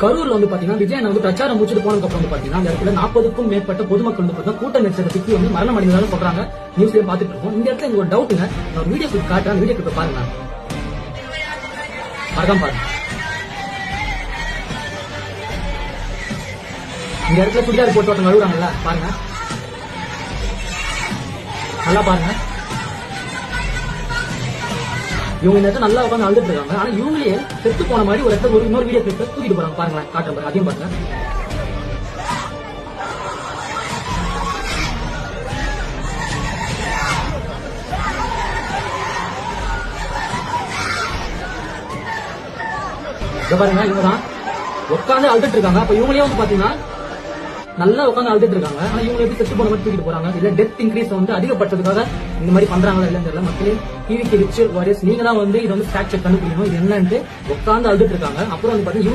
கரூர்ல வந்து பாத்தீங்கன்னா விஜயன் வந்து பிரச்சாரம் முடிச்சுட்டு போனதுக்கு அப்புறம் வந்து பாத்தீங்கன்னா அந்த இடத்துல நாற்பதுக்கும் மேற்பட்ட பொதுமக்கள் வந்து பாத்தீங்கன்னா கூட்ட நெரிசலை சிக்கி வந்து மரணம் அடைந்ததாக சொல்றாங்க. நியூஸ்லயும் பாத்துட்டு இருக்கோம். இந்த இடத்துல எனக்கு ஒரு டவுட்டுங்க நான் ஒரு வீடியோ கிளிப் காட்டுறேன். அந்த வீடியோ கிளிப் பாருங்க. மறக்காம பாருங்க. இந்த இடத்துல சுடிதார் போட்டு ஒருத்தவங்க அழுகுறாங்கல்ல பாருங்க. நல்லா பாருங்க. இவங்க இந்த இடத்துல நல்லா உட்காந்து அழுதுட்டு இருக்காங்க. ஆனா இவங்களே செத்து போன மாதிரி ஒரு இடத்துல ஒரு இன்னொரு வீடியோ கிளிப் தூக்கிட்டு போறாங்க. பாருங்களேன் காட்டுறேன் பாருங்க அதையும் பாருங்க. பாருங்க இவங்க தான் உட்காந்து அழுதுட்டு இருக்காங்க. அப்ப இவங்களே வந்து பாத்தீங்கன்னா நல்லா உட்காந்து அழுதுட்டு இருக்காங்க. ஆனா இவங்க எப்படி செத்து போன மாதிரி தூக்கிட்டு போறாங்க? இல்ல டெத் இன்க்ரீஸ் வந்து அதிகப்பட்டதுக்காக இந்த மாதிரி பண்றாங்களா இல்லன்னு தெரியல. மக்களே டிவிக்கு ரிச் வாரியர்ஸ் நீங்க தான் வந்து இதை வந்து ஃபேக்ட் செக் கண்டுபிடிக்கணும். இது என்னன்ட்டு உட்காந்து அழுதுட்டு இருக்காங்க. அப்புறம் வந்து பாத்தீங்கன்னா